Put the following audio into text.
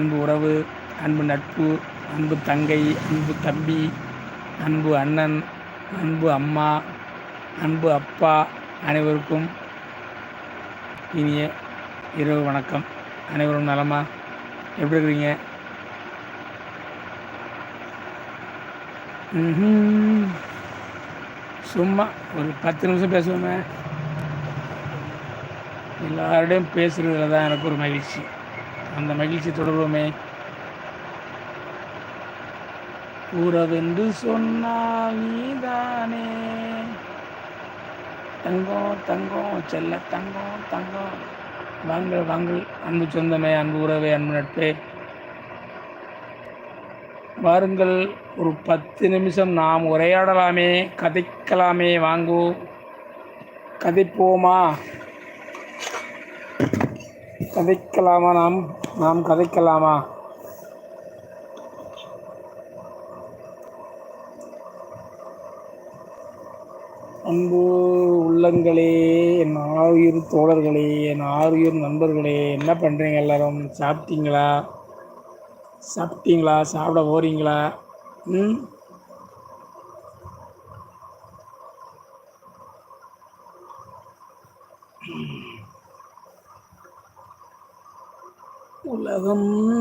அன்பு உறவு அன்பு நட்பு அன்பு தங்கை அன்பு தம்பி அன்பு அண்ணன் அன்பு அம்மா அன்பு அப்பா அனைவருக்கும் இனிய இரவு வணக்கம். அனைவரும் நலமா? எப்படி இருக்கிறீங்க? சும்மா ஒரு பத்து நிமிஷம் பேசுவோமே. எல்லாரோடையும் பேசுகிறதுல தான் எனக்கு ஒரு மகிழ்ச்சி. அந்த மகிழ்ச்சி தொடர்வோமே. உறவென்று சொன்னால் நீதானே. தங்கம் தங்கம் செல்ல தங்கம் தங்கம் வாங்கள் வாங்கள் அன்பு சொந்தமே அன்பு உறவே அன்பு நட்பே. வாருங்கள் ஒரு பத்து நிமிஷம் நாம் உரையாடலாமே கதைக்கலாமே வாங்கோ. கதைப்போமா? கதைக்கலாமா நாம்? நாம் கதைக்கலாமா? அன்பு உள்ளங்களே என் ஆயுர் தோழர்களே என் ஆயுர் நண்பர்களே என்ன பண்ணுறீங்க எல்லாரும்? சாப்பிட்டீங்களா? சாப்பிட்டீங்களா? சாப்பிட போகிறீங்களா ம்? உலகம்.